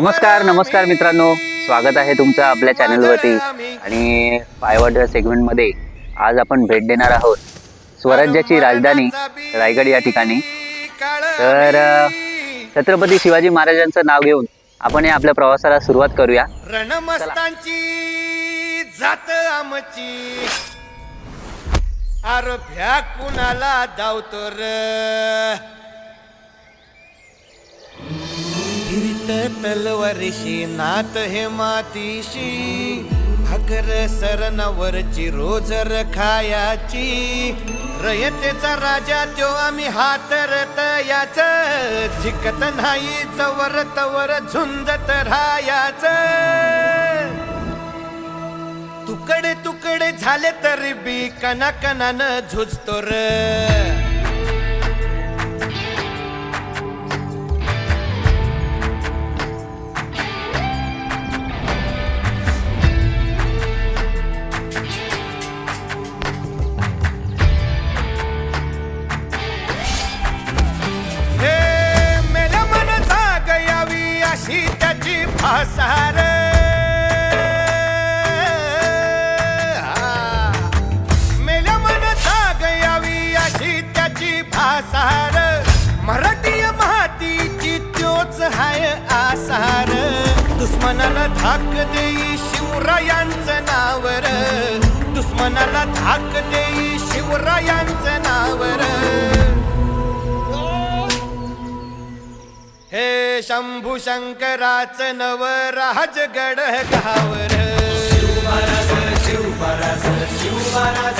नमस्कार नमस्कार मित्रांनो. स्वागत आहे तुमचं आपल्या चॅनलवरती. आणि पायवाट सेगमेंटमध्ये आज आपण भेट देणार आहोत स्वराज्याची राजधानी रायगड या ठिकाणी. तर छत्रपती शिवाजी महाराजांचं नाव घेऊन आपण या आपल्या प्रवासाला सुरुवात करूया. रणमस्तांची जात आमची. अर भ्या कुणाला धावतो र तलवारीशी नात हे मातीशी. अगर सरनावरची रोज रखायाची. रयतेचा राजा त्यो आम्ही हातरत याच. जिकत नाही चवर तवर झुंजत राहायाच. तुकडे तुकडे झाले तरी बी कना कनानं झुजतो र. फासार मराठी मातीची त्योच हाय आसार. दुश्मनाला धाक देई शिवरायांचं नावर. दुश्मनाला धाक देई शिवरायांचं नावर. हे शंभू शंकराच नव राजगड गावर. शिवराज शिवराज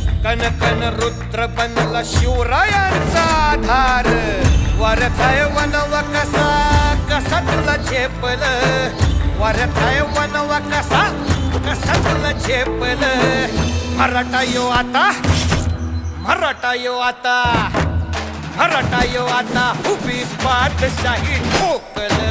कन कन रुद्र बनला शिवरायांचा आधार वरथाय वनव कसा कसा तुला झेपल? वरथाय वनव कसा कसा तुला झेपल? मराठा यो आता मराठा यो आता मराठा यो आता. उभी पाठशाही ठोकल.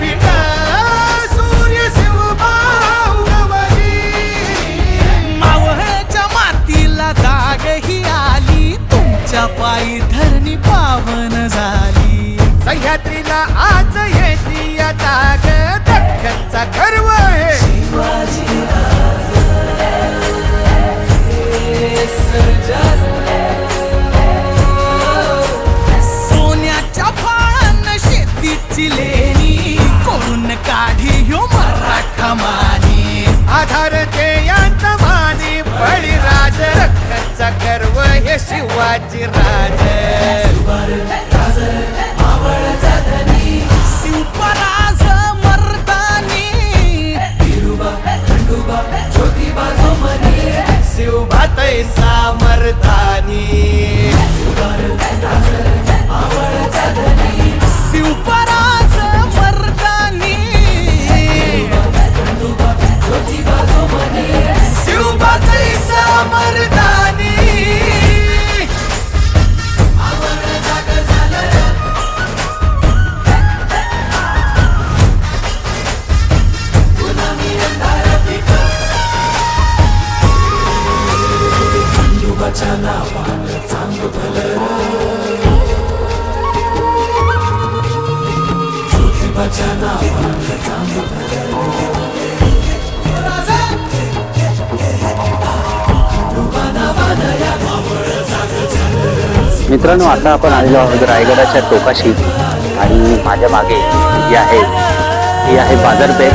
पिठ सूर्य शिवबावली मावळच्या मातीला जाग ही आली. तुमच्या पायी धरणी पावन झाली. सह्याद्रीला आज येते या जाग दख्खनचा गर्व आहे. शिवाजी राज. शिवपराज मर्दानी. शिवभातय सामर्थानी शिवपा मित्रांनो आता आपण आलेलो आहोत रायगडाच्या टोकाशी आणि माझ्या मागे जी आहे ती आहे बाजारपेठ.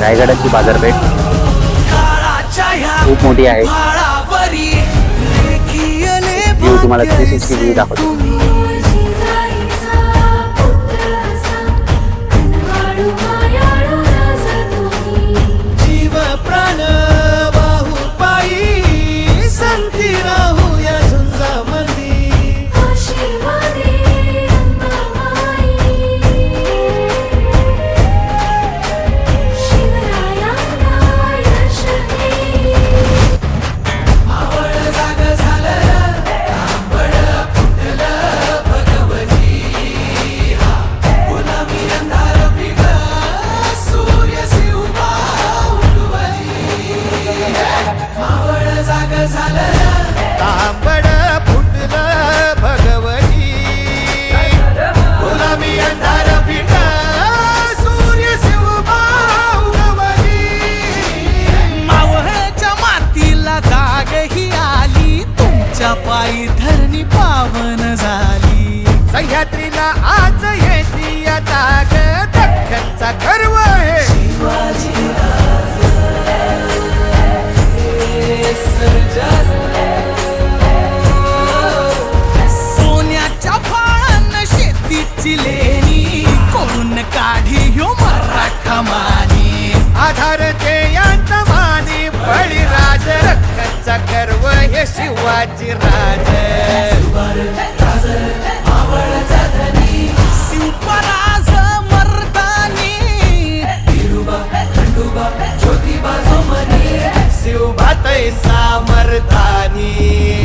रायगडाची बाजारपेठ खूप मोठी आहे. व्ह्यू तुम्हाला भाग्य 360 व्ह्यू दाखवतो. सह्याद्रीला आज येती आता जाग दख्खनचा गर्व आहे. सोन्याच्या फाळान शेतीची लेणी करून काढी ह्यो मराठा मानी. आधार यांचा माने बळीराज रक्कनचा गर्व हे शिवाजी राज. शिवभातय सामर्थानी.